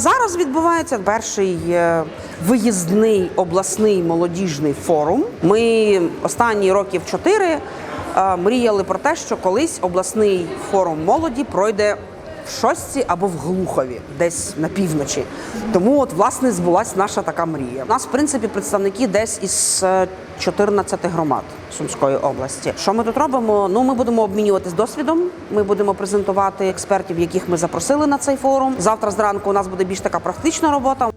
Зараз відбувається перший е, виїзний обласний молодіжний форум. Ми останні років чотири е, мріяли про те, що колись обласний форум молоді пройде в Шостці або в Глухові, десь на півночі. Тому, от, власне, збулась наша така мрія. У нас, в принципі, представники десь із е, 14 громад Сумської області. Що ми тут робимо? Ну, ми будемо обмінюватись досвідом. Ми будемо презентувати експертів, яких ми запросили на цей форум. Завтра зранку у нас буде більш така практична робота.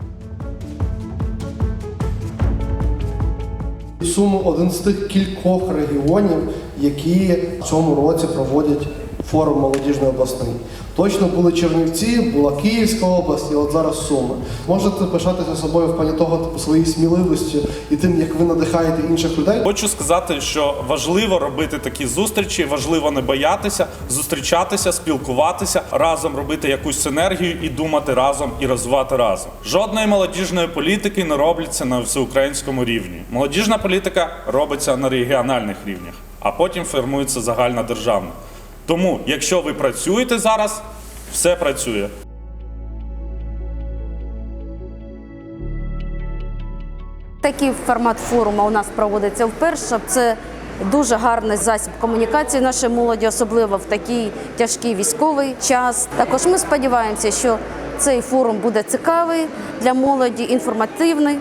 Суми один з тих кількох регіонів, які в цьому році проводять форум молодіжний обласний. Точно були Чернівці, була Київська область, і от зараз Суми. Можете пишатися собою в плані того типу, своєї сміливості і тим, як ви надихаєте інших людей. Хочу сказати, що важливо робити такі зустрічі, важливо не боятися, зустрічатися, спілкуватися, разом робити якусь синергію і думати разом і розвивати разом. Жодної молодіжної політики не робляться на всеукраїнському рівні. Молодіжна політика робиться на регіональних рівнях, а потім формується загальна державна. Тому, якщо ви працюєте зараз, все працює. Такий формат форуму у нас проводиться вперше. Це дуже гарний засіб комунікації нашої молоді, особливо в такий тяжкий військовий час. Також ми сподіваємося, що цей форум буде цікавий для молоді, інформативний.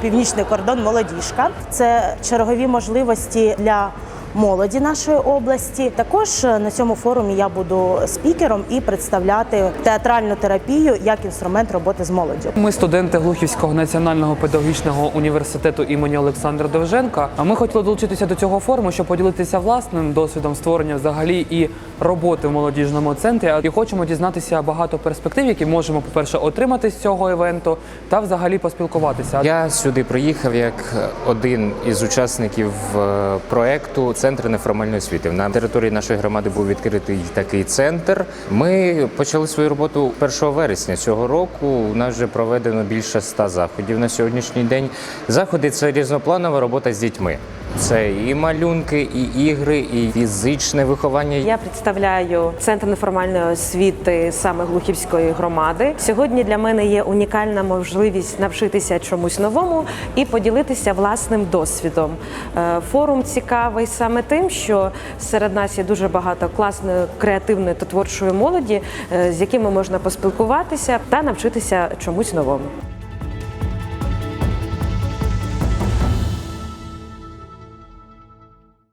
Північний кордон молодіжка. Це чергові можливості для молоді нашої області. Також е, на цьому форумі я буду спікером і представляти театральну терапію як інструмент роботи з молоддю. Ми студенти Глухівського національного педагогічного університету імені Олександра Довженка. А ми хотіли долучитися до цього форуму, щоб поділитися власним досвідом створення взагалі і роботи в молодіжному центрі. І хочемо дізнатися багато перспектив, які можемо, по-перше, отримати з цього івенту, та взагалі поспілкуватися. Я сюди приїхав як один із учасників е, проекту Центр неформальної освіти. На території нашої громади був відкритий такий центр. Ми почали свою роботу 1 вересня цього року. У нас вже проведено більше ста заходів на сьогоднішній день. Заходи це різнопланова робота з дітьми. Це і малюнки, і ігри, і фізичне виховання. Я представляю центр неформальної освіти саме Глухівської громади. Сьогодні для мене є унікальна можливість навчитися чомусь новому і поділитися власним досвідом. Е, Форум цікавий саме тим, що серед нас є дуже багато класної, креативної та творчої молоді, е, з якими можна поспілкуватися та навчитися чомусь новому.